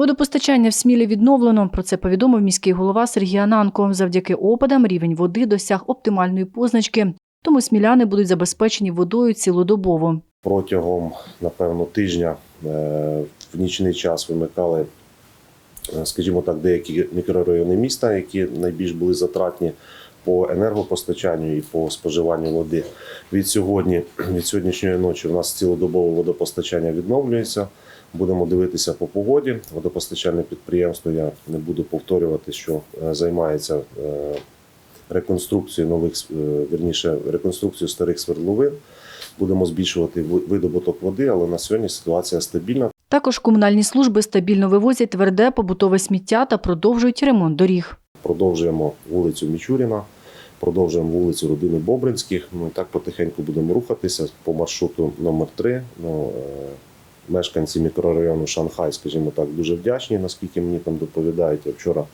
Водопостачання в Смілі відновлено. Про це повідомив міський голова Сергій Ананко. Завдяки опадам рівень води досяг оптимальної позначки, тому сміляни будуть забезпечені водою цілодобово. протягом, напевно, тижня е, в нічний час вимикали, е, скажімо так, деякі мікрорайони міста, які найбільш були затратні по енергопостачанню і по споживанню води. Від сьогодні, від сьогоднішньої ночі, у нас цілодобове водопостачання відновлюється. Будемо дивитися по погоді. Водопостачальне підприємство, я не буду повторювати, що е, займається е, реконструкцією нових, е, вірніше, реконструкцією старих свердловин будемо збільшувати видобуток води, але на сьогодні ситуація стабільна. Також комунальні служби стабільно вивозять тверде побутове сміття та продовжують ремонт доріг. Продовжуємо вулицю Мічуріна, продовжуємо вулицю Родини Бобринських. Ну і так потихеньку будемо рухатися по маршруту номер 3 Ну, е, мешканці мікрорайону Шанхай, скажімо так, дуже вдячні, наскільки мені там доповідають. Я вчора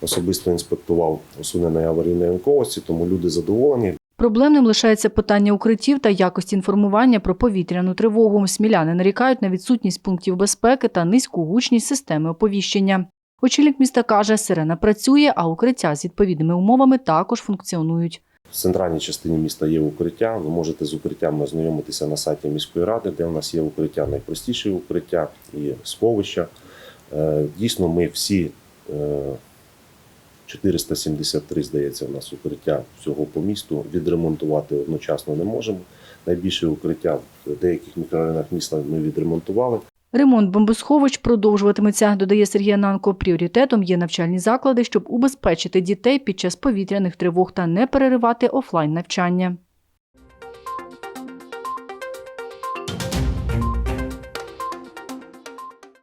особисто інспектував усунення аварійної янковості, тому люди задоволені. Проблемним лишається питання укриттів та якості інформування про повітряну тривогу. Сміляни нарікають на відсутність пунктів безпеки та низьку гучність системи оповіщення. Очільник міста каже, сирена працює, а укриття з відповідними умовами також функціонують. В центральній частині міста є укриття. Ви можете з укриттям ознайомитися на сайті міської ради, де у нас є укриття, найпростіші укриття і сховища. Е, Дійсно, ми всі е, 473, здається, у нас укриття всього по місту відремонтувати одночасно не можемо. Найбільше укриття в деяких мікрорайонах міста ми відремонтували. Ремонт бомбосховищ продовжуватиметься, додає Сергій Ананко. Пріоритетом є навчальні заклади, щоб убезпечити дітей під час повітряних тривог та не переривати офлайн навчання.